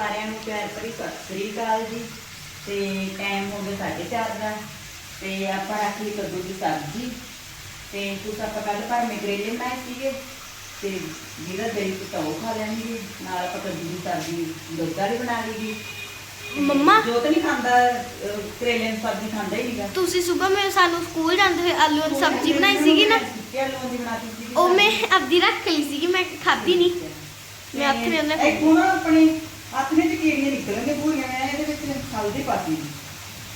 ਸਾਰਿਆਂ ਨੂੰ ਪਿਆਰ ਭਰੀ ਸਤਿ ਸ੍ਰੀ ਅਕਾਲ ਜੀ। ਤੇ ਟਾਈਮ ਹੋ ਗਿਆ 4:30 ਦਾ। ਤੇ ਆਪਾਂ ਰੱਖ ਲਈ ਕੱਦੂ ਦੀ ਸਬਜ਼ੀ। ਤੇ ਕੁਛ ਆਪਾਂ ਕੱਲ ਭਰਵੇਂ ਕਰੇਲੇ ਬਣਾਏ ਸੀਗੇ। ਤੇ ਜਿਹੜਾ ਦਿਲ ਕੀਤਾ ਉਹ ਖਾ ਲੈਣਗੇ। ਨਾਲ ਆਪਾਂ ਕੱਦੂ ਦੀ ਸਬਜ਼ੀ ਦੁੱਧ ਵਾਲੀ ਬਣਾ ਲਈਗੀ ਮੰਮਾ। ਜੋ ਤਾਂ ਨਹੀਂ ਖਾਂਦਾ ਕਰੇਲੇ ਦੀ ਸਬਜ਼ੀ ਖਾਂਦਾ ਹੀ ਨਹੀਂਗਾ। ਤੁਸੀਂ ਸਵੇਰ ਮੈਂ ਸਾਨੂੰ ਸਕੂਲ ਜਾਂਦੇ ਹੋਏ ਆਲੂਆਂ ਦੀ ਸਬਜ਼ੀ ਬਣਾਈ ਸੀਗੀ ਨਾ। ਕਿਆ ਲੋਂ ਦੀ ਬਣਾਤੀ ਸੀਗੀ ਉਹ ਮੈਂ ਆਪਦੀ ਰੱਖ ਲਈ ਸੀਗੀ ਮੈਂ ਖਾਧੀ ਨਹੀਂ। ਮੈਂ ਨੇ ਉਹਨੇ ਇੱਕ ਹੁਣ ਆਪਣੇ ਹੱਥ ਵਿੱਚ ਕੀੜੀਆਂ ਨਿਕਲਣਗੇ ਪੂਰੀਆਂ ਮੈਂ ਇਹਦੇ ਵਿੱਚ ਹਲਦੀ ਪਾਤੀ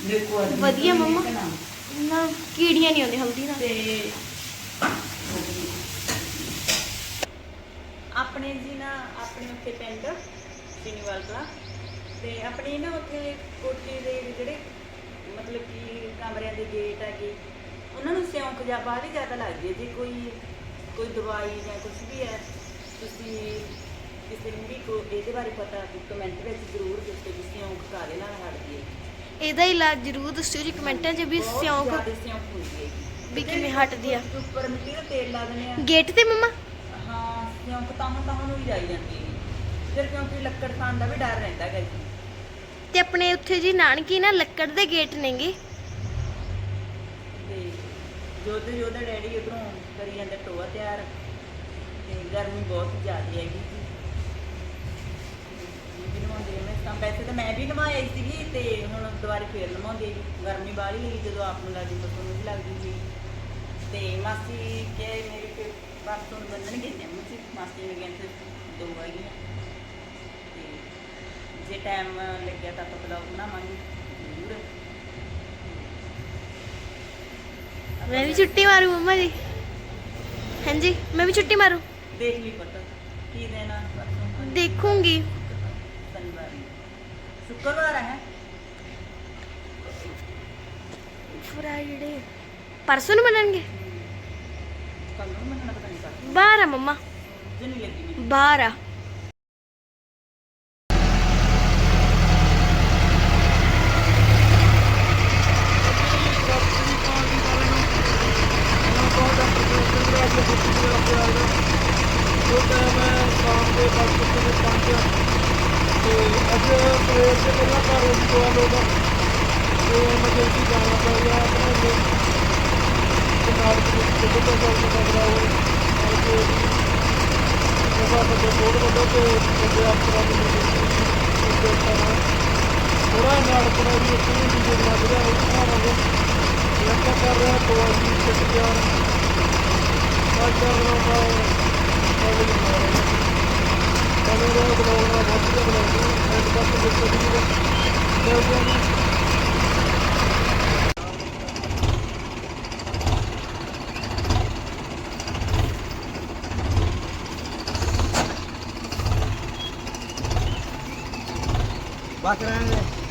ਦੇਖੋ ਅੱਜ ਵਧੀਆ ਮੰਮਾ। ਨਾ। ਕੀੜੀਆਂ ਨਹੀਂ ਆਉਂਦੀਆਂ ਹਲਦੀ ਨਾਲ ਤੇ ਆਪਣੇ ਜੀ ਨਾ ਆਪਣੇ ਉੱਤੇ ਪਿੰਡ ਸੀਨੀਵਾਲ ਕਲਾ ਤੇ ਆਪਣੀ ਨਾ ਉੱਥੇ ਕੋਠੀ ਦੇ ਜਿਹੜੇ ਮਤਲਬ ਕਿ ਕਮਰਿਆਂ ਦੇ ਗੇਟ ਹੈਗੇ ਉਹਨਾਂ ਨੂੰ ਸਿਉਂਕ ਜਾਂ ਬਾਹਲੀ ਜ਼ਿਆਦਾ ਲੱਗਦੀ ਹੈ ਜੇ ਕੋਈ ਕੋਈ ਦਵਾਈ ਜਾਂ ਕੁਝ ਵੀ ਹੈ ਤੁਸੀਂ ਕਿਸੇ ਨੂੰ ਵੀ ਕੋ ਇਹਦੇ ਬਾਰੇ ਪਤਾ ਕਮੈਂਟ ਵਿੱਚ ਜ਼ਰੂਰ ਦੱਸੋ ਕਿ ਸਿਉਂਕ ਕਾਹਦੇ ਨਾਲ ਹਟਦੀ ਹੈ। ਇਹਦਾ ਇਲਾਜ ਜ਼ਰੂਰ ਦੱਸਿਓ ਜੀ ਕਮੈਂਟਾਂ 'ਚ ਵੀ ਬਹੁਤ ਸਿਉਂਕ ਜ਼ਿਆਦਾ ਸਿਉਂਕ ਹੁੰਦੀ ਹੈ ਵੀ ਕਿਵੇਂ ਹਟਦੀ ਆ। ਉੱਪਰ ਮਿੱਟੀ ਦਾ ਤੇਲ ਲਾ ਦਿੰਦੇ ਆ। ਗੇਟ ਤੇ ਮੰਮਾ? ਹਾਂ ਸਿਉਂਕ ਤਾਂ ਤਾਂ ਨੂੰ ਹੀ ਜਾਈ ਜਾਂਦੀ ਹੈ। ਫਿਰ ਕਿਉਂਕਿ ਲੱਕੜ ਖਾਣ ਦਾ ਵੀ ਡਰ ਰਹਿੰਦਾ ਹੈ। ਜੀ ਤੇ ਆਪਣੇ ਉੱਥੇ ਜੀ ਨਾਨਕੀ ਨਾ ਲੱਕੜ ਦੇ ਗੇਟ ਨੇਗੇ। ਤੇ ਜੋਧ ਜੋਧਾ ਡੈਡੀ ਉਧਰੋਂ ਕਰੀ ਜਾਂਦੇ ਟੋਆ ਤਿਆਰ। ਤੇ ਗਰਮੀ ਬਹੁਤ ਜ਼ਿਆਦਾ ਹੈਗੀ ਜੀ। ਵੀ ਨਵਾਉਂਦੇ ਮੈਂ ਤਾਂ ਵੈਸੇ ਤਾਂ ਮੈਂ ਵੀ ਨਵਾਈ ਸੀਗੀ ਤੇ ਹੁਣ ਦੁਬਾਰਾ ਫੇਰ ਨਵਾਉਂਦੀ ਹੈਗੀ ਗਰਮੀ ਬਾਹਲੀ ਲੱਗੀ ਜਦੋਂ ਆਪ ਨੂੰ ਲੱਗਦੀ ਤਾਂ ਤੁਹਾਨੂੰ ਵੀ ਲੱਗਦੀ ਸੀ। ਤੇ ਮਾਸੀ ਕੇ ਮੇਰੀ ਤੇ ਪਰਸੋਂ ਨੂੰ ਬੰਨਣਗੇ ਨੇ ਮੁਝੇ ਮਾਸੀ ਨੇ ਕਹਿੰਦੇ ਦੋ ਹੈਗੀਆਂ। ਤੇ ਜੇ ਟਾਈਮ ਲੱਗਿਆ ਤਾਂ ਆਪਾਂ ਬਲੌਗ ਬਣਾਵਾਂਗੇ ਜ਼ਰੂਰ। ਮੈਂ ਵੀ ਛੁੱਟੀ ਮਾਰੂ ਮੰਮਾ ਜੀ। ਹਾਂਜੀ ਮੈਂ ਵੀ ਛੁੱਟੀ ਮਾਰੂ। ਦੇਖ ਲਈ ਪਤਾ ਕੀ ਦੇਣਾ? ਪਰਸੋਂ ਦੇਖੂੰਗੀ। ਫਰਾਈਡੇ ਪਰਸੋਂ ਨੂੰ ਮੰਨਣਗੇ? ਕੱਲ ਨੂੰ ਮੰਨਣਾ ਪਤਾ ਨਹੀਂ 12 ਮੰਮਾ। ਜਨਵਰੀ 12 ਜਾਣਾ ਪੈ ਗਿਆ ਆਪਣੇ ਲਈ ਤੇ ਨਾਲ ਕੋਈ ਕਿਤੇ ਤੋਂ ਗੱਲ ਕਰਦਾ ਹੋਵੇ ਤੇ ਉਹਦਾ ਬੰਦੇ ਕੋਲ ਬੰਦੇ ਤੇ ਬੰਦੇ ਆਪਣਾ ਵੀ ਥੋੜਾ ਨਾਲ ਕੋਲ ਵੀ ਉੱਥੇ ਵੀ ਜਿਹੜੇ ਲੱਗ ਰਿਹਾ ਉਹ ਖਾਵਾਂਗੇ ਲੱਗਾ ਕਰ ਰਿਹਾ ਤੋਂ ਅਸੀਂ ਕਿਤੇ ਤਿਆਰ ਅੱਜ ਕਰ ਰਿਹਾ ਮੈਂ ਕਾਲਜ ਮਾਰ ਰਿਹਾ ਕਾਲਜ ਦਾ ਬਲਾਉਣਾ ਬਹੁਤ ਜ਼ਿਆਦਾ ਬਲਾਉਣਾ ਐਂਡ ਤੱਕ ਦੇਖੋ ਜੀ ਚੱਲ ਜਾਂਦੇ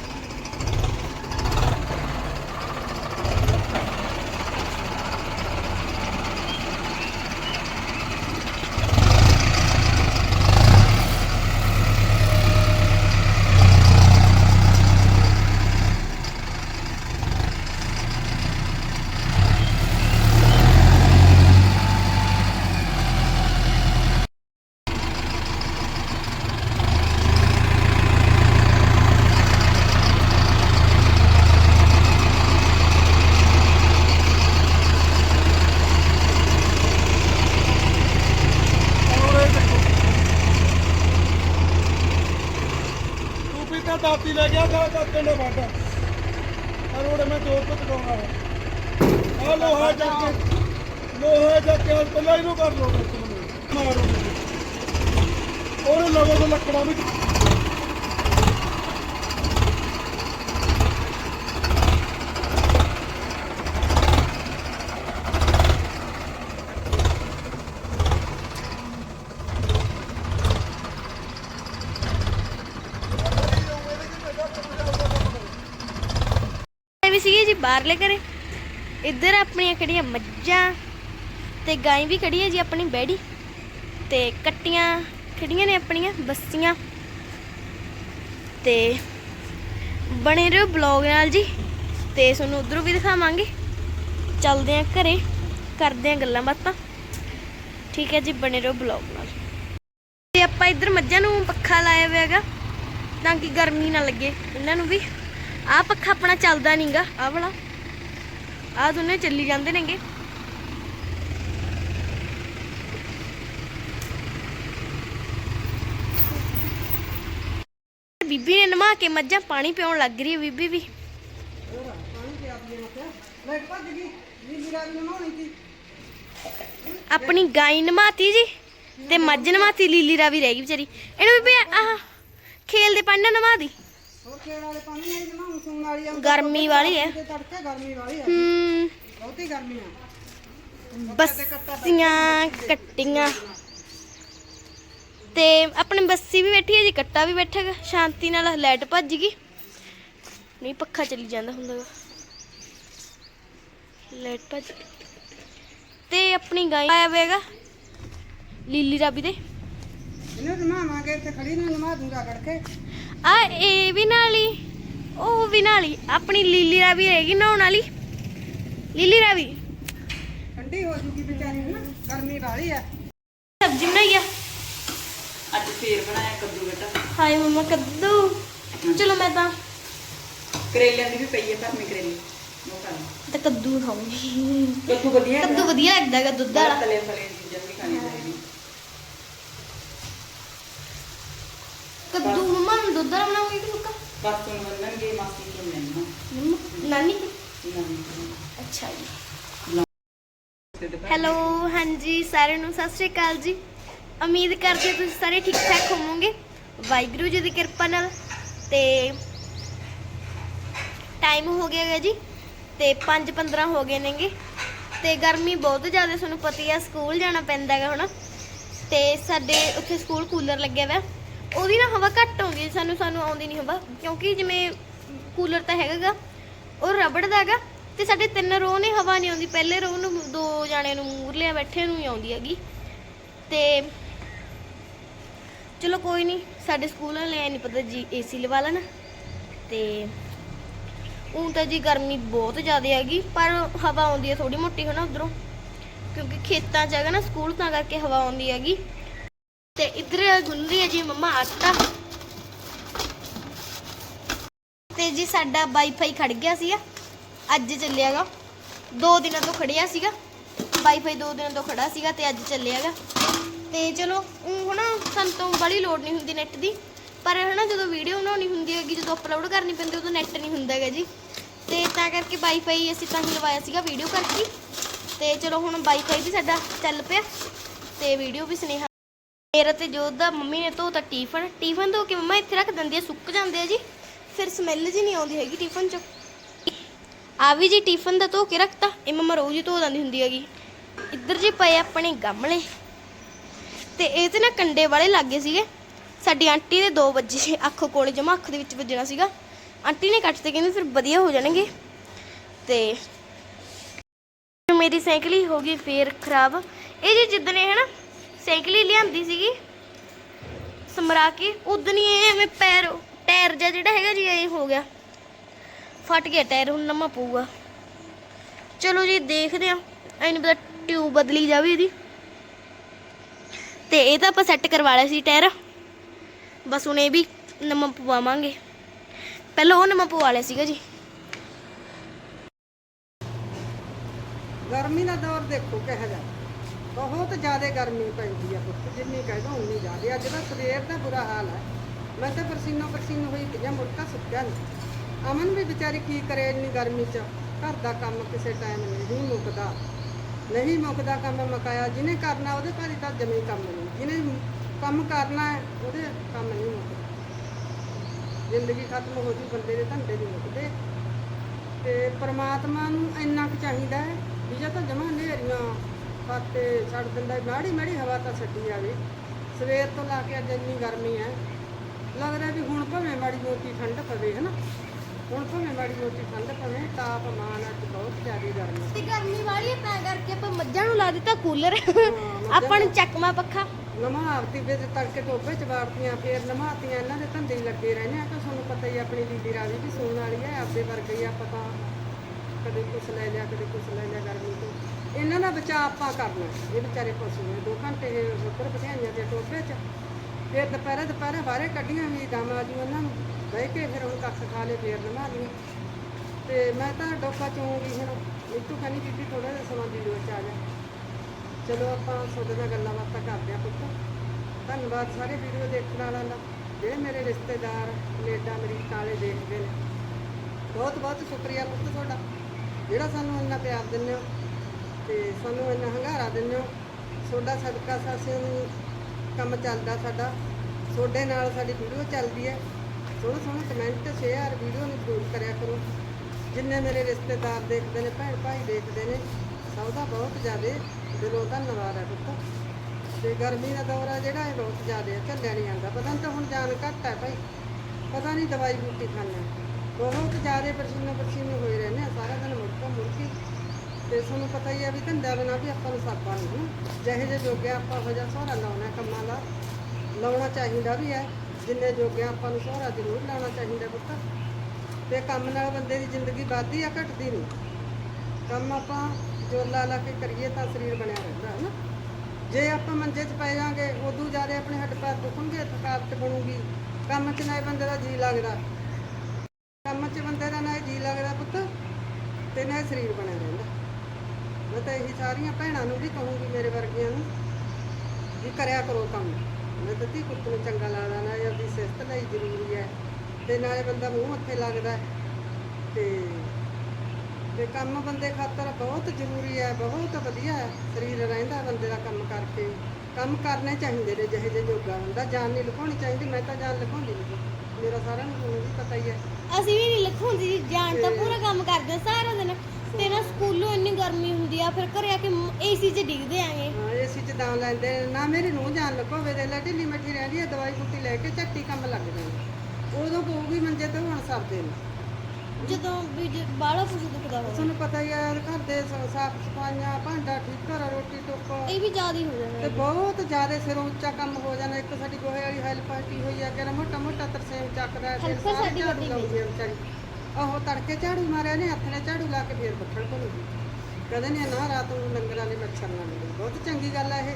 ਨੇ ਵੱਢ ਆ ਰੋਡ ਮੈਂ ਜੋਰ ਤੋਂ ਚਕਾਉਣਾ ਵਾ ਆ ਲੋਹਾ ਜੱਗ ਲੋਹਾ ਜੱਗ ਕੇ ਪਹਿਲਾਂ ਇਹਨੂੰ ਕਰ ਲਓ। ਮਾਰੋ। ਉਹਨੇ ਲਵੋ ਲੱਕੜਾਂ ਵੀ ਸੀਗੀ ਘਰੇ ਇੱਧਰ ਆਪਣੀਆਂ ਖੜੀਆਂ ਮੱਝਾਂ ਤੇ ਗਾਂ ਵੀ ਖੜੀ ਹੈ ਜੀ ਆਪਣੀ ਬੈੜੀ ਤੇ ਕੱਟੀਆਂ ਖੜੀਆਂ ਨੇ ਆਪਣੀਆਂ ਬੱਸੀਆਂ। ਤੇ ਬਣੇ ਰਹੋ ਬਲੌਗ ਨਾਲ ਜੀ ਤੇ ਤੁਹਾਨੂੰ ਉਧਰੋਂ ਵੀ ਦਿਖਾਵਾਂਗੇ। ਚੱਲਦੇ ਆਂ ਘਰੇ, ਕਰਦੇ ਆਂ ਗੱਲਾਂ ਬਾਤਾਂ। ਠੀਕ ਹੈ ਜੀ, ਬਣੇ ਰਹੋ ਬਲੌਗ ਨਾਲ। ਤੇ ਆਪਾਂ ਇੱਧਰ ਮੱਝਾਂ ਨੂੰ ਪੱਖਾ ਲਾਇਆ ਹੋਇਆ ਹੈਗਾ, ਤਾਂ ਕਿ ਗਰਮੀ ਨਾ ਲੱਗੇ। ਇਹਨਾਂ ਨੂੰ ਵੀ। ਆਹ ਪੱਖਾ ਆਪਣਾ ਚੱਲਦਾ ਨਹੀਂਗਾ ਆਹ ਵਾਲਾ। ਆਹ ਦੋਨੇ ਚੱਲੀ ਜਾਂਦੇ ਨੇਗੇ। ਬੀਬੀ ਨੇ ਨਮਾ ਕੇ ਮੱਝਾਂ ਪਾਣੀ ਪਿਉਣ ਲੱਗ ਰਹੀ ਹੈ, ਬੀਬੀ ਵੀ। ਆਪਣੀ ਗਾਈ ਨਮਾਤੀ ਜੀ ਤੇ ਮੱਝ ਨਮਾਤੀ, ਲੀਲੀ ਰਾਵੀ ਰਹਿ ਗਈ ਵਿਚਾਰੀ। ਇਹਨੂੰ ਬੀਬੀ, ਆਹ, ਖੇਲ ਦੇ ਪਾਣੀ ਨਾਲ ਨਮਾ ਦੀ। ਹੋਰ ਖੇੜ ਵਾਲੇ ਪਾਣੀ ਨਹੀਂ ਨਹਾਉਣ ਸੌਣ ਵਾਲੀ ਆ ਗਰਮੀ ਵਾਲੀ ਹੈ। ਤੇ ਤੜਕੇ ਗਰਮੀ ਵਾਲੀ ਆ। ਹੂੰ। ਬਹੁਤੀ ਗਰਮੀ ਆ। ਬੱਸੀਆਂ ਕੱਟੀਆਂ। ਤੇ ਆਪਣੀ ਬੱਸੀ ਵੀ ਬੈਠੀ ਹੈ ਜੀ ਕੱਟਾ ਵੀ ਬੈਠਾ ਹੈਗਾ। ਸ਼ਾਂਤੀ ਨਾਲ ਲਾਈਟ ਭੱਜ ਗਈ। ਨਹੀਂ ਪੱਖਾ ਚੱਲੀ ਜਾਂਦਾ ਹੁੰਦਾ ਲਾਈਟ ਭੱਜ। ਤੇ ਆਪਣੀ ਗਾਂ ਆਇਆ ਹੋਵੇਗਾ ਲੀਲੀ ਰਾਬੀ ਦੇ। ਇਹਨੂੰ ਨਹਾਵਾਂਗੇ ਇੱਥੇ ਖੜੀ ਨੂੰ ਨਹਾ ਦੂੰਗਾ ਗੜਕੇ ਆ ਇਹ ਵੀ ਨਾਲ ਉਹ ਵੀ ਨਾਲ ਆਪਣੀ ਲੀਲੀ ਰਾਵੀ ਰਹੇਗੀ ਨਹਾਉਣ ਵਾਲੀ। ਲੀਲੀ ਰਾਵੀ? ਠੰਡੀ ਹੋ ਜੂਗੀ ਵਿਚਾਰੀ ਨੂੰ ਗਰਮੀ ਵਾਲੀ ਆ। ਸਬਜ਼ੀ ਬਣਾਈ ਆ? ਅੱਜ ਫੇਰ ਬਣਾਇਆ ਕੱਦੂ ਬੇਟਾ। ਹਾਏ ਮਮਾ ਕੱਦੂ। ਚਲੋ ਮੈਂ ਤਾਂ ਕਰੇਲਿਆਂ ਦੀ ਵੀ ਪਈ ਹੈ ਭਰਮੀ ਕਰੇਲੇ। ਉਹ ਖਾ ਲਓ। ਤਾਂ ਕੱਦੂ ਖਾਉਂਗੀ ਕੱਦੂ ਵਧੀਆ ਕੱਦੂ ਵਧੀਆ ਲੱਗਦਾ ਹੈਗਾ ਦੁੱਧ ਵਾਲਾ। ਤਲੇ ਫਲੇ ਚੀਜ਼ਾਂ ਵੀ ਖਾਣੀਆਂ ਚਾਹੀਦੀਆਂ ਕੱਦੂ ਵਾਲਾ ਬਣਾਉਂਗੀ ਕਿ ਸੁੱਕਾ ਬਸ ਤੁਹਾਨੂੰ ਬੰਨਣਗੇ ਮਾਸੀ ਤੋਂ ਲੈਣਾ ਮੰਮਾ ਨਾਨੀ ਅੱਛਾ ਜੀ। ਹੈਲੋ ਹਾਂਜੀ ਸਾਰਿਆਂ ਨੂੰ ਸਤਿ ਸ਼੍ਰੀ ਅਕਾਲ ਜੀ। ਉਮੀਦ ਕਰਦੇ ਹਾਂ ਤੁਸੀਂ ਸਾਰੇ ਠੀਕ ਠਾਕ ਹੋਵੋਗੇ। ਵਾਹਿਗੁਰੂ ਜੀ ਦੀ ਕਿਰਪਾ ਨਾਲ ਤੇ ਟਾਈਮ ਹੋ ਗਿਆ ਹੈ ਜੀ ਤੇ 5:15 ਹੋ ਗਏ ਨੇਗੇ। ਤੇ ਗਰਮੀ ਬਹੁਤ ਜ਼ਿਆਦਾ ਤੁਹਾਨੂੰ ਪਤਾ ਹੀ ਆ ਸਕੂਲ ਜਾਣਾ ਪੈਂਦਾ ਹੈਗਾ ਹੁਣ। ਤੇ ਸਾਡੇ ਉੱਥੇ ਸਕੂਲ ਕੂਲਰ ਲੱਗਿਆ ਹੋਇਆ। ਉਹਦੀ ਨਾ ਹਵਾ ਘੱਟ ਆਉਂਦੀ ਹੈ, ਸਾਨੂੰ ਸਾਨੂੰ ਆਉਂਦੀ ਨਹੀਂ ਹਵਾ, ਕਿਉਂਕਿ ਜਿਵੇਂ ਕੂਲਰ ਤਾਂ ਹੈਗਾ ਉਹ ਰਬੜ ਦਾ ਹੈਗਾ, ਤੇ ਸਾਡੇ ਤਿੰਨ ਰੋ ਨੇ ਹਵਾ ਨਹੀਂ ਆਉਂਦੀ, ਪਹਿਲੇ ਰੋ ਨੂੰ ਦੋ ਜਾਣੇ ਨੂੰ ਮੂਰਲੇ ਬੈਠੇ ਨੂੰ ਹੀ ਆਉਂਦੀ ਹੈਗੀ, ਤੇ ਚਲੋ ਕੋਈ ਨਹੀਂ, ਸਾਡੇ ਸਕੂਲ ਵਾਲੇ ਐ ਨਹੀਂ ਪਤਾ ਜੀ ਏਸੀ ਲਵਾ ਲੈਣ, ਤੇ ਉਹ ਤਾਂ ਜੀ ਗਰਮੀ ਬਹੁਤ ਜ਼ਿਆਦਾ ਹੈਗੀ, ਪਰ ਹਵਾ ਆਉਂਦੀ ਹੈ ਥੋੜੀ ਮੋਟੀ ਹਨਾ ਨਾ ਉਧਰੋਂ, ਕਿਉਂਕਿ ਖੇਤਾਂ 'ਚ ਹੈਗਾ ਨਾ, ਸਕੂਲ ਤਾਂ ਕਰਕੇ ਹਵਾ ਆਉਂਦੀ ਹੈਗੀ ਤੇ ਇੱਧਰ ਗੁੰਨ ਰਹੀ ਹੈ ਜੀ, ਮੰਮਾ ਆਟਾ। ਤੇ ਜੀ ਸਾਡਾ ਵਾਈਫਾਈ ਖੜ ਗਿਆ ਸੀਗਾ। ਅੱਜ ਚੱਲਿਆਗਾ। ਦੋ ਦਿਨਾਂ ਤੋਂ ਖੜਿਆ ਸੀਗਾ। ਵਾਈਫਾਈ ਦੋ ਦਿਨਾਂ ਤੋਂ ਖੜਾ ਸੀਗਾ ਤੇ ਅੱਜ ਚੱਲਿਆਗਾ। ਤੇ ਚਲੋ ਊਂ ਹਨਾ, ਸਾਨੂੰ ਤੋਂ ਬੜੀ ਲੋਡ ਨਹੀਂ ਹੁੰਦੀ ਨੈਟ ਦੀ। ਪਰ ਹਨਾ, ਜਦੋਂ ਵੀਡੀਓ ਬਣਾਉਣੀ ਹੁੰਦੀ ਹੈਗੀ, ਜਦੋਂ ਅਪਲੋਡ ਕਰਨੀ ਪੈਂਦੀ, ਉਦੋਂ ਨੈਟ ਨਹੀਂ ਹੁੰਦਾ ਹੈਗਾ ਜੀ। ਤੇ ਤਾਂ ਕਰਕੇ ਵਾਈਫਾਈ ਅਸੀਂ ਤਾਂ ਹੀ ਲਵਾਇਆ ਸੀਗਾ ਵੀਡੀਓ ਕਰਕੇ। ਤੇ ਚਲੋ, ਹੁਣ ਵਾਈਫਾਈ ਵੀ ਸਾਡਾ ਚੱਲ ਪਿਆ। ਤੇ ਵੀਡੀਓ ਵੀ ਸੁਨੇਹਾ ਮੇਰਾ ਤੇ ਜੋਤ ਦਾ ਮੰਮੀ ਨੇ ਧੋਤਾ ਟਿਫਨ। ਟਿਫਨ ਧੋ ਕੇ ਮੰਮਾ ਇੱਥੇ ਰੱਖ ਦਿੰਦੀ ਆ ਸੁੱਕ ਜਾਂਦੇ ਆ ਜੀ। ਫਿਰ ਸਮੈਲ ਜੀ ਨਹੀਂ ਆਉਂਦੀ ਹੈਗੀ ਟਿਫਨ ਚ। ਆ ਵੀ ਜੀ ਟਿਫਨ ਦਾ ਧੋ ਕੇ ਰੱਖਤਾ ਇਹ ਮੰਮਾ ਰੋਜ਼ ਹੀ ਧੋ ਦਿੰਦੀ ਹੁੰਦੀ ਹੈਗੀ। ਇੱਧਰ ਜੀ ਪਏ ਆਪਣੇ ਗਮਲੇ। ਤੇ ਇਹ ਤੇ ਨਾ ਕੰਡੇ ਵਾਲੇ ਲੱਗੇ ਸੀਗੇ। ਸਾਡੀ ਆਂਟੀ ਦੇ 2 ਵਜੇ ਅੱਖ ਕੋਲੇ ਜਮਾ ਅੱਖ ਦੇ ਵਿੱਚ ਵੱਜਣਾ ਸੀਗਾ। ਆਂਟੀ ਨੇ ਕੱਟਤੇ ਕਹਿੰਦੇ ਫਿਰ ਵਧੀਆ ਹੋ ਜਾਣਗੇ। ਤੇ ਮੇਰੀ ਸਾਈਕਲ ਹੀ ਹੋ ਗਈ ਫੇਰ ਖਰਾਬ। ਇਹ ਜੀ ਜਿੱਦਣ ਇਹ ਹਨਾ ਸਾਈਕਲ ਹੀ ਲਿਆਂਦੀ ਸੀਗੀ। ਸਮਰਾ ਕੇ ਉਦਣ ਐਵੇਂ ਪੈਰ, ਟਾਇਰ ਜਿਹੜਾ ਹੈਗਾ ਜੀ ਇਹ ਹੋ ਗਿਆ। ਫਟ ਗਿਆ ਟਾਇਰ, ਹੁਣ ਨਵਾਂ ਪਊਗਾ। ਚਲੋ ਜੀ, ਦੇਖਦੇ ਆ ਐਨੂੰ ਪਤਾ ਟਿਊਬ ਬਦਲੀ ਜਾਵੇ ਇਹਦੀ। ਤੇ ਇਹ ਤਾਂ ਆਪਾਂ ਸੈੱਟ ਕਰਵਾ ਲਿਆ ਸੀ ਟਾਇਰ। ਬਸ ਹੁਣ ਇਹ ਵੀ ਨਵਾਂ ਪਵਾਵਾਂਗੇ। ਪਹਿਲਾਂ ਉਹ ਨਵਾਂ ਪਵਾ ਲਿਆ ਸੀਗਾ ਜੀ। ਗਰਮੀ ਦਾ ਦੌਰ ਦੇਖੋ ਕਿਹੋ ਜਿਹਾ। ਬਹੁਤ ਜ਼ਿਆਦਾ ਗਰਮੀ ਪੈਂਦੀ ਆ ਪੁੱਤ, ਜਿੰਨੀ ਕਹਿ ਦੋ ਉਨੀ ਜ਼ਿਆਦਾ। ਅੱਜ ਦਾ ਸਵੇਰ ਦਾ ਬੁਰਾ ਹਾਲ ਹੈ ਮੈਂ ਤਾਂ ਪਰਸੀਨੋ ਪਰਸੀਨ ਹੋਈ ਪਿਆ ਮੁੜਕਾ ਸੁੱਕਿਆ ਨਹੀਂ ਅਮਨ ਵੀ ਵਿਚਾਰੀ ਕੀ ਕਰੇ ਇੰਨੀ ਗਰਮੀ 'ਚ? ਘਰ ਦਾ ਕੰਮ ਕਿਸੇ ਟਾਈਮ ਨਹੀਂ ਮੁੱਕਦਾ। ਨਹੀਂ ਮੁੱਕਦਾ ਕੰਮ ਮੁਕਾਇਆ, ਜਿਹਨੇ ਕਰਨਾ ਉਹਦੇ ਭਾਰੀ ਤਾਂ ਜਮੇ ਕੰਮ ਨਹੀਂ। ਜਿਹਨੇ ਕੰਮ ਕਰਨਾ ਉਹਦੇ ਕੰਮ ਨਹੀਂ ਮੁੱਕਦਾ। ਜ਼ਿੰਦਗੀ ਖਤਮ ਹੋ ਜੂ, ਬੰਦੇ ਦੇ ਧੰਦੇ ਨਹੀਂ ਮੁੱਕਦੇ। ਤੇ ਪਰਮਾਤਮਾ ਨੂੰ ਇੰਨਾ ਕੁ ਚਾਹੀਦਾ ਹੈ ਵੀ ਜੇ ਤਾਂ ਜਮਾ ਹਨੇਰੀਆਂ ਫਾਤੇ ਛੱਡ ਦਿੰਦਾ ਮਾੜੀ ਮਾੜੀ ਹਵਾ ਤਾਂ ਛੱਡੀ ਆਵੇ ਸਵੇਰ ਤੋਂ ਲਾ ਕੇ ਅੱਜ ਇੰਨੀ ਗਰਮੀ ਹੈ। ਲੱਗਦਾ ਵੀ ਹੁਣ ਭਾਵੇਂ ਮਾੜੀ ਮੋਟੀ ਠੰਡ ਪਵੇ ਹਨਾ? ਹੁਣ ਭਾਵੇਂ ਮਾੜੀ ਮੋਟੀ ਠੰਡ ਪਵੇ ਤਾਪਮਾਨ ਅੱਜ ਬਹੁਤ ਜ਼ਿਆਦਾ ਗਰਮੀ ਤੇ ਗਰਮੀ ਵਾਲੀ ਹੈ ਤਾਂ ਕਰਕੇ ਆਪਾਂ ਮੱਝਾਂ ਨੂੰ ਲਾ ਦਿੱਤਾ ਕੂਲਰ। ਆਪਾਂ ਨੂੰ ਚੱਕਮਾ ਪੱਖਾ। ਨਮਾਵਤੀ ਵਿੱਚ ਤੜਕੇ ਟੋਬੇ ਚ ਵਾਰਤੀਆਂ ਫੇਰ ਨਮਾਤੀਆਂ ਇਹਨਾਂ ਦੇ ਧੰਦੇ ਲੱਗੇ ਰਹਿੰਦੇ ਆ। ਤਾਂ ਤੁਹਾਨੂੰ ਪਤਾ ਹੀ ਆਪਣੀ ਦੀਦੀ ਰਾਵੀ ਵੀ ਸੂਣ ਵਾਲੀ ਹੈ ਆਪਦੇ ਵਰਗੇ ਹੀ ਆਪਾਂ ਤਾਂ ਕਦੇ ਕੁਛ ਲੈ ਲਿਆ ਕਦੇ ਕੁਛ ਲੈ ਲਿਆ ਗਰਮੀ ਤੋਂ। ਇਹਨਾਂ ਦਾ ਬਚਾਅ ਆਪਾਂ ਕਰਨਾ ਇਹ ਵਿਚਾਰੇ ਪਸ਼ੂ ਨੇ। 2 ਘੰਟੇ ਇਹ ਉੱਪਰ ਬਿਠਾਈਆਂ ਦੇ ਟੋਬੇ ਚ। ਫਿਰ ਦੁਪਹਿਰੇ ਦੁਪਹਿਰੇ ਬਾਹਰੇ ਕੱਢੀਆਂ ਵੀ ਦਮ ਆ ਜੂ ਉਹਨਾਂ ਨੂੰ। ਬਹਿ ਕੇ ਫਿਰ ਹੁਣ ਕੱਖ ਖਾ ਲੇ ਫੇਰ ਨਮਾ ਲਈ ਤੇ ਮੈਂ ਤਾਂ ਡੋਕਾ ਚੋਂਗੀ ਹੁਣ। ਨੀਤੂ ਕਹਿੰਦੀ ਬੀਬੀ ਥੋੜਾ ਜਿਹਾ ਸਮਾਂ ਦੀ ਲੋਚ ਆ ਜਾ। ਚਲੋ ਆਪਾਂ ਤੁਹਾਡੇ ਨਾਲ ਗੱਲਾਂ ਬਾਤਾਂ ਕਰਦੇ ਆ ਪੁੱਤ। ਧੰਨਵਾਦ ਸਾਰੇ ਵੀਡੀਓ ਦੇਖਣ ਵਾਲਿਆਂ ਦਾ। ਜਿਹੜੇ ਮੇਰੇ ਰਿਸ਼ਤੇਦਾਰ, ਕੈਨੇਡਾ, ਅਮਰੀਕਾ ਵਾਲੇ ਦੇਖਦੇ ਨੇ। ਬਹੁਤ ਬਹੁਤ ਸ਼ੁਕਰੀਆ ਪੁੱਤ ਤੁਹਾਡਾ। ਜਿਹੜਾ ਸਾਨੂੰ ਇੰਨਾ ਪਿਆਰ ਦਿੰਦੇ ਹੋ। ਤੇ ਸਾਨੂੰ ਇੰਨਾ ਹੰਗਾਰਾ ਦਿੰਦੇ ਹੋ। ਤੁਹਾਡਾ ਸਦਕਾ ਸਾਸਿਆਂ ਨੂੰ ਕੰਮ ਚੱਲਦਾ ਸਾਡਾ। ਤੁਹਾਡੇ ਨਾਲ ਸਾਡੀ ਵੀਡੀਓ ਚੱਲਦੀ ਹੈ। ਸੋਹਣੇ ਸੋਹਣੇ ਕਮੈਂਟ ਸ਼ੇਅਰ ਵੀਡੀਓ ਨੂੰ ਜ਼ਰੂਰ ਕਰਿਆ ਕਰੋ। ਜਿੰਨੇ ਮੇਰੇ ਰਿਸ਼ਤੇਦਾਰ ਦੇਖਦੇ ਨੇ, ਭੈਣ ਭਾਈ ਦੇਖਦੇ ਨੇ, ਸਭ ਦਾ ਬਹੁਤ ਜ਼ਿਆਦਾ ਦਿਲੋਂ ਧੰਨਵਾਦ ਹੈ ਪੁੱਤ। ਤੇ ਗਰਮੀ ਦਾ ਦੌਰ ਆ ਜਿਹੜਾ, ਇਹ ਬਹੁਤ ਜ਼ਿਆਦਾ ਹੈ ਝੱਲਿਆ ਨਹੀਂ ਆਉਂਦਾ ਪਤਾ ਨਹੀਂ ਤਾਂ ਹੁਣ ਜਾਨ ਘੱਟ ਹੈ ਭਾਈ। ਪਤਾ ਨਹੀਂ ਦਵਾਈ ਬੂਟੀ ਖਾਂਦੇ ਹਾਂ। ਬਹੁਤ ਜ਼ਿਆਦਾ ਪਰਸੀਨੇ ਪਰਸੀਨੇ ਹੋਏ ਰਹਿੰਦੇ ਆ, ਸਾਰਾ ਦਿਨ ਮੁੜਕਾ ਮੁੜਕੀ ਤੇ ਤੁਹਾਨੂੰ ਪਤਾ ਹੀ ਹੈ ਵੀ ਧੰਦਾ ਬਣਾ ਵੀ ਆਪਾਂ ਨੂੰ ਸਾਪਾ ਨਹੀਂ ਜਿਹੇ ਜਿਹੇ ਜੋਗੇ ਆਪਾਂ ਹੋ ਜਾ ਸਹਾਰਾ ਲਾਉਣਾ ਕੰਮਾਂ ਦਾ, ਲਾਉਣਾ ਚਾਹੀਦਾ ਵੀ ਹੈ। ਜਿੰਨੇ ਜੋਗਿਆ ਆਪਾਂ ਨੂੰ ਸਹਾਰਾ ਜ਼ਰੂਰ ਲਾਉਣਾ ਚਾਹੀਦਾ ਪੁੱਤ। ਤੇ ਕੰਮ ਨਾਲ ਬੰਦੇ ਦੀ ਜ਼ਿੰਦਗੀ ਵੱਧਦੀ ਆ, ਘਟਦੀ ਨਹੀਂ। ਕੰਮ ਆਪਾਂ ਜੋ ਲਾ ਲਾ ਕੇ ਕਰੀਏ ਤਾਂ ਸਰੀਰ ਬਣਿਆ ਰਹਿੰਦਾ ਹੈ ਨਾ ਜੇ ਆਪਾਂ ਮੰਜੇ 'ਚ ਪੈ ਜਾਾਂਗੇ ਉਦੋਂ ਜ਼ਿਆਦਾ ਆਪਣੇ ਹੱਡ ਪੈਰ ਦੁਖਣਗੇ, ਥਕਾਵਟ ਬਣੂਗੀ। ਕੰਮ 'ਚ ਨਾ ਬੰਦੇ ਦਾ ਜੀ ਲੱਗਦਾ। ਕੰਮ 'ਚ ਬੰਦੇ ਦਾ ਨਾ ਜੀ ਲੱਗਦਾ ਪੁੱਤ, ਤੇ ਨਾ ਸਰੀਰ ਬਣਿਆ ਰਹਿੰਦਾ। ਮੈਂ ਤਾਂ ਇਹੀ ਸਾਰੀਆਂ ਭੈਣਾਂ ਨੂੰ ਵੀ ਕਹੂੰਗੀ ਮੇਰੇ ਵਰਗੀਆਂ ਨੂੰ ਵੀ ਕਰਿਆ ਕਰੋ ਕੰਮ। ਮੈਂ ਤਾਂ ਧੀ ਪੁੱਤ ਨੂੰ ਚੰਗਾ ਲੱਗਦਾ ਨਾ ਇਹਦੀ ਸਿਹਤ ਲਈ ਜ਼ਰੂਰੀ ਹੈ। ਤੇ ਨਾਲੇ ਬੰਦਾ ਮੂੰਹ ਮੱਥੇ ਲੱਗਦਾ। ਤੇ ਤੇ ਕੰਮ ਬੰਦੇ ਖਾਤਰ ਬਹੁਤ ਜ਼ਰੂਰੀ ਹੈ ਬਹੁਤ ਵਧੀਆ ਹੈ। ਸਰੀਰ ਰਹਿੰਦਾ ਬੰਦੇ ਦਾ ਕੰਮ ਕਰਕੇ। ਕੰਮ ਕਰਨੇ ਚਾਹੀਦੇ ਨੇ ਜਿਹੇ ਜਿਹੇ ਜੋਗਾ ਹੁੰਦਾ। ਜਾਨ ਨਹੀਂ ਲੁਕਾਉਣੀ ਚਾਹੀਦੀ ਮੈਂ ਤਾਂ ਜਾਨ ਲੁਕਾਉਂਦੀ ਨਹੀਂ। ਮੇਰਾ ਸਾਰਿਆਂ ਨੂੰ ਵੀ ਪਤਾ ਹੀ ਹੈ। ਅਸੀਂ ਵੀ ਨਹੀਂ ਲਿਖਾਉਂਦੀ ਜੀ। ਜਾਣ ਤਾਂ ਪੂਰਾ ਕੰਮ ਕਰਦੇ ਸਾਰਾ ਦਿਨ ਤੇ ਨਾ ਸਕੂਲੋਂ ਇੰਨੀ ਗਰਮੀ ਹੁੰਦੀ ਆ ਫਿਰ ਘਰੇ ਆ ਕੇ ਏਸੀ 'ਚ ਡਿੱਗਦੇ ਆਂਗੇ ਹਾਂ ਏਸੀ ਚ ਦਾਮ ਲੈਂਦੇ ਨੇ। ਮੇਰੀ ਨੂੰ ਜਾਨ ਲੁਕਾਵੇ ਦੇ ਲੈ ਢਿੱਲੀ ਮੱਠੀ ਰਹਿੰਦੀ ਹੈ ਦਵਾਈ ਬੂਟੀ ਲੈ ਕੇ ਝੱਟੀ ਕੰਮ ਲੱਗ ਜਾਂਦਾ ਉਦੋਂ ਪਊਗੀ ਮੰਜੇ ਤੇ ਹੁਣ ਸਰਦੇ ਨੇ। ਜਦੋਂ ਵੀ ਬਾਹਲਾ ਕੁਝ ਦੁਖਦਾ ਹੋਵੇ। ਤੁਹਾਨੂੰ ਪਤਾ ਹੀ ਹੈ ਘਰ ਦੇ ਸਾਫ਼ ਸਫਾਈਆਂ ਭਾਂਡਾ ਠੀਕ ਘਰ ਰੋਟੀ ਟੁੱਕ ਇਹ ਵੀ ਜ਼ਿਆਦਾ ਹੀ ਹੋ ਤੇ ਜਾਂਦਾ ਬਹੁਤ ਜ਼ਿਆਦਾ ਸਿਰੋਂ ਉੱਚਾ ਕੰਮ ਹੋ ਜਾਣਾ ਇੱਕ ਸਾਡੀ ਗੋਹੇ ਵਾਲੀ ਹੈਲਪ ਪਾਰਟੀ ਹੋਈ ਹੈ ਕਿ ਮੋਟਾ ਮੋਟਾ ਤਰਸੇਮ ਚੱਕਦਾ Helper ਸਾਰੇ ਸਾਡੀ ਝਾੜੂ ਲਾਉਂਦੀ ਵਿਚਾਰੀ। ਆਹੋ ਤੜਕੇ ਝਾੜੂ ਮਾਰਿਆ ਨੇ ਹੱਥ ਨੇ ਝਾੜੂ ਲਾ ਕੇ ਫੇਰ ਬੱਠਲ ਭੁੰਨੂਗੀ ਕਦੇ ਨਹੀਂ ਨਾ ਰਾਤ ਨੂੰ ਲੰਗਰਾਂ ਦੇ ਮੱਛਰ ਨਾ ਮਿਲੇ ਬਹੁਤ ਚੰਗੀ ਗੱਲ ਹੈ ਇਹ।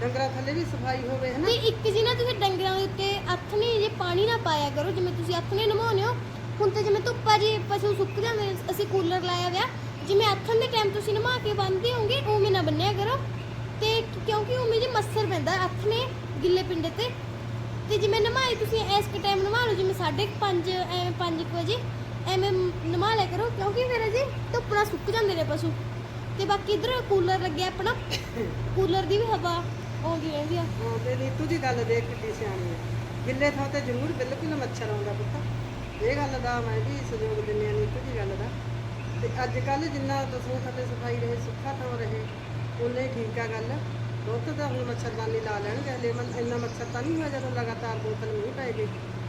ਡੰਗਰਾਂ ਥੱਲੇ ਵੀ ਸਫ਼ਾਈ ਹੋਵੇ ਹੈ ਤੇ ਇੱਕ ਜੀ ਨਾ ਤੁਸੀਂ ਡੰਗਰਾਂ ਦੇ ਉੱਤੇ ਅੱਥਨੇ ਜੇ ਪਾਣੀ ਨਾ ਪਾਇਆ ਕਰੋ ਜਿਵੇਂ ਤੁਸੀਂ ਅੱਥਨੇ ਨਮਾਉਂਦੇ ਹੋ ਹੁਣ ਤੇ ਜਿਵੇਂ ਧੁੱਪਾ ਜੀ ਪਸ਼ੂ ਸੁੱਕ ਜਾਂਦੇ ਨੇ, ਅਸੀਂ ਕੂਲਰ ਲਾਇਆ ਹੋਇਆ ਜਿਵੇਂ ਅੱਥਨ ਦੇ ਟਾਈਮ ਤੁਸੀਂ ਨਮਾ ਕੇ ਬੰਨਦੇ ਹੋਗੇ ਉਵੇਂ ਨਾ ਬੰਨਿਆ ਕਰੋ। ਤੇ ਕਿਉਂਕਿ ਉਵੇਂ ਜੀ ਮੱਛਰ ਪੈਂਦਾ ਅੱਥਨੇ ਗਿੱਲੇ ਪਿੰਡੇ ਤੇ। ਤੇ ਜਿਵੇਂ ਨਮਾਏ ਤੁਸੀਂ ਇਸ ਟਾਈਮ ਨਮਾ ਲਓ ਜਿਵੇਂ 5:30 ਐਵੇਂ 5 ਵਜੇ ਐਵੇਂ ਨਮਾ ਲਿਆ ਕਰੋ, ਕਿਉਂਕਿ ਫਿਰ ਜੀ ਧੁੱਪ ਨਾਲ ਸੁੱਕ ਜਾਂਦੇ ਨੇ ਪਸ਼ੂ। ਤੇ ਬਾਕੀ ਇਧਰ ਕੂਲਰ ਲੱਗਿਆ ਆਪਣਾ। ਕੂਲਰ ਦੀ ਵੀ ਹਵਾ ਆਉਂਦੀ ਰਹਿੰਦੀ ਆ। ਹਾਂ, ਤੇ ਨੀਤੂ ਦੀ ਗੱਲ ਦੇਖ ਕਿੱਡੀ ਸਿਆਣੀ ਹੈ ਗਿੱਲੇ ਥਾਂ ਤੇ ਜ਼ਰੂਰ ਬਿਲਕੁਲ ਮੱਛਰ ਆਉਂਦਾ ਪੁੱਤ। ਇਹ ਗੱਲ ਦਾ ਮੈਂ ਵੀ ਸਹਿਯੋਗ ਦਿੰਦੀ ਹਾਂ ਨੀਤੂ ਦੀ ਗੱਲ ਦਾ। ਤੇ ਅੱਜ ਕੱਲ ਜਿੰਨਾ ਦਸਵੇਂ ਥੱਲੇ ਸਫ਼ਾਈ ਰਹੇ, ਸੁੱਖਾ ਥਾਂ ਰਹੇ ਉਨਾ ਠੀਕ ਆ ਗੱਲ। ਦੁੱਧ ਤਾਂ ਹੁਣ ਮੱਛਰਦਾਨੀ ਲਾ ਲੈਣਗੇ, ਹਲੇ ਮਨ ਇੰਨਾ ਮੱਛਰ ਤਾਂ ਨਹੀਂ ਹੋਇਆ ਜਦੋਂ ਲਗਾਤਾਰ ਬੋਤਲ ਤਿੰਨ ਮੀਂਹ ਪੈ ਗਏ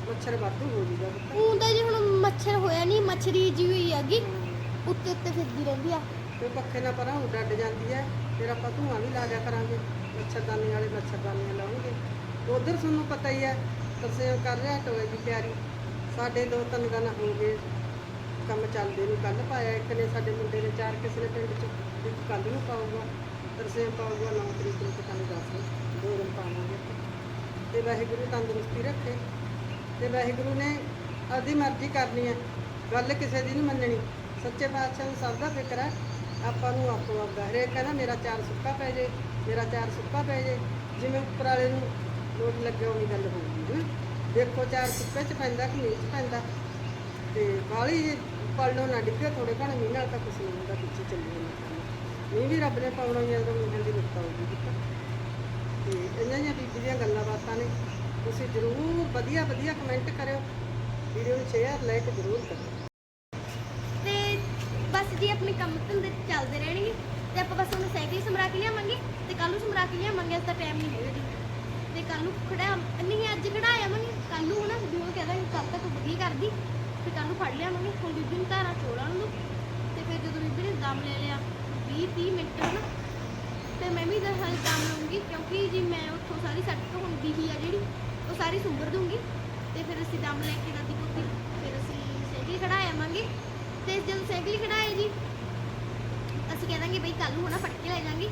ਮੱਛਰ ਵਾਧੂ ਹੋ ਜੂਗਾ ਪੁੱਤ। ਉਹ ਤਾਂ ਜੀ ਹੁਣ ਮੱਛਰ ਹੋਇਆ ਨਹੀਂ ਮੱਛਰੀ ਜੀ ਹੋਈ ਹੈਗੀ ਉੱਤੇ ਉੱਤੇ ਫਿਰਦੀ ਰਹਿੰਦੀ ਆ। ਤੇ ਪੱਖੇ ਨਾਲ ਪਰਾਂ ਉੱਡ ਅੱਡ ਜਾਂਦੀ ਹੈ ਫਿਰ ਆਪਾਂ ਧੂਆਂ ਵੀ ਲਾ ਦਿਆ ਕਰਾਂਗੇ ਮੱਛਰਦਾਨੀ ਵਾਲੇ ਮੱਛਰਦਾਨੀਆਂ ਲਾਉਣਗੇ। ਉਧਰ ਤੁਹਾਨੂੰ ਪਤਾ ਹੀ ਹੈ ਤਰਸੇਮ ਕਰ ਰਿਹਾ ਟੋਏ ਦੀ ਤਿਆਰੀ। ਸਾਡੇ ਦੋ ਤਿੰਨ ਦਿਨ ਹੋ ਗਏ ਕੰਮ ਚੱਲਦੇ ਨੂੰ ਕੱਲ ਪਾਇਆ ਇੱਕ ਨੇ ਸਾਡੇ ਮੁੰਡੇ ਨੇ ਚਾਰ ਕਿਸੇ ਨੇ ਪਿੰਡ ਚ ਇੱਕ ਕੱਲ ਨੂੰ ਪਾਊਗਾ। ਤਰਸੇਮ ਪਾਊਗਾ 9 ਤਰੀਕ ਨੂੰ ਪਤਾ ਨਹੀਂ ਦੱਸ ਦੋ ਦਿਨ ਪਾਵਾਂਗੇ। ਤੇ ਵਾਹਿਗੁਰੂ ਤੰਦਰੁਸਤੀ ਰੱਖੇ। ਤੇ ਵਾਹਿਗੁਰੂ ਨੇ ਆਪਦੀ ਮਰਜ਼ੀ ਕਰਨੀ ਹੈ। ਗੱਲ ਕਿਸੇ ਦੀ ਨਹੀਂ ਮੰਨਣੀ। ਸੱਚੇ ਪਾਤਸ਼ਾਹ ਨੂੰ ਸਭ ਦਾ ਫਿਕਰ ਹੈ। ਆਪਾਂ ਨੂੰ ਆਪੋ ਆਪਦਾ ਹਰੇਕ ਕਹਿੰਦਾ, ਮੇਰਾ ਚਾਰ ਸੁੱਕਾ ਪੈ ਜੇ, ਮੇਰਾ ਚਾਰ ਸੁੱਕਾ ਪੈ ਜੇ। ਜਿਵੇਂ ਉੱਪਰ ਵਾਲੇ ਨੂੰ ਲੋਟ ਲੱਗਿਆ ਉਹੀ ਗੱਲ ਹੋਊਗੀ ਨਾ। ਦੇਖੋ, ਚਾਰ ਸੁੱਕੇ ਚ ਪੈਂਦਾ ਕਿ ਨਹੀਂ ਚ ਪੈਂਦਾ। ਤੇ ਬਾਲੀ ਪਲਣੋਂ ਨਾ ਡਿੱਗੇ ਥੋੜੇ ਘਣੇ ਮੀਂਹ ਨਾਲ ਤਾਂ ਕੁਛ ਨਹੀਂ ਹੁੰਦਾ ਪਿੱਛੇ ਚੱਲੀ ਜਾਂਦਾ ਮੀਂਹ ਵੀ ਰੱਬ ਨੇ ਪਾਉਣਾ ਹੀ ਆ ਜਦੋਂ ਮੀਂਹਾਂ ਦੀ ਰੁੱਤ ਆਊਗੀ ਤੇ ਇਹਨਾਂ ਦੀਆਂ ਬੀਬੀ ਦੀਆਂ ਗੱਲਾਂ ਬਾਤਾਂ ਨੇ। ਤੁਸੀਂ ਜ਼ਰੂਰ ਵਧੀਆ ਵਧੀਆ ਕਮੈਂਟ ਕਰਿਓ। ਵੀਡੀਓ ਨੂੰ ਸ਼ੇਅਰ ਲਾਈਕ ਜ਼ਰੂਰ ਕਰਿਓ। ਤੇ ਬਸ ਜੀ ਆਪਣੇ ਕੰਮ ਧੰਦੇ ਚੱਲਦੇ ਰਹਿਣਗੇ ਤੇ ਆਪਾਂ ਬਸ ਉਹਨੂੰ ਸਾਈਕਲ ਸਮਰਾ ਕੇ ਲਿਆਵਾਂਗੇ ਤੇ ਕੱਲ ਨੂੰ ਸਮਰਾ ਕੇ ਲਿਆਵਾਂਗੇ, ਅੱਜ ਤਾਂ ਟਾਈਮ ਨਹੀਂ ਹੈਗਾ ਜੀ। ਤੇ ਕੱਲ ਨੂੰ ਖੜਾ ਨਹੀਂ ਅੱਜ ਖੜਾ ਆਵਾਂਗੇ ਕੱਲ ਨੂੰ ਨਾ ਵੀ ਉਹ ਕਹਿੰਦਾ ਕੱਲ ਤੱਕ ਵਧੀਆ ਕਰਦੀ, ਤੇ ਕੱਲ ਨੂੰ ਫੜ ਲਿਆਵਾਂਗੇ ਹੁਣ ਬੀਬੀ ਨੂੰ ਧਾਰਾਂ ਚੋਲਾਂ ਨੂੰ। ਤੇ ਫਿਰ ਜਦੋਂ ਬੀਬੀ ਨੇ ਦਮ ਲੈ ਲਿਆ 20 30 ਮਿੰਟ ਹਨਾ, ਤੇ ਮੈਂ ਵੀ ਦਮ ਲਊਂਗੀ, ਕਿਉਂਕਿ ਜੀ ਮੈਂ ਉੱਥੋਂ ਸਾਰੀ ਸੱਟ ਤੋਂ ਹੁੰਦੀ ਹੀ ਆ ਜਿਹੜੀ ਉਹ ਸਾਰੀ ਸੁੰਬਰ ਦੂੰਗੀ ਤੇ ਫਿਰ ਅਸੀਂ ਦਮ ਲੈ ਕੇ ਦਾਦੀ ਪੁੱਤੀ ਫਿਰ ਅਸੀਂ ਸਾਈਕਲ ਖੜਾ ਆਵਾਂਗੇ। ਤੇ ਜਦੋਂ ਸਾਈਕਲ ਖੜਾਏ ਜੀ, ਅਸੀਂ ਕਹਿ ਦਾਂਗੇ ਬਈ ਕੱਲ ਨੂੰ ਹਨਾ ਫੜ ਕੇ ਲੈ ਜਾਾਂਗੇ।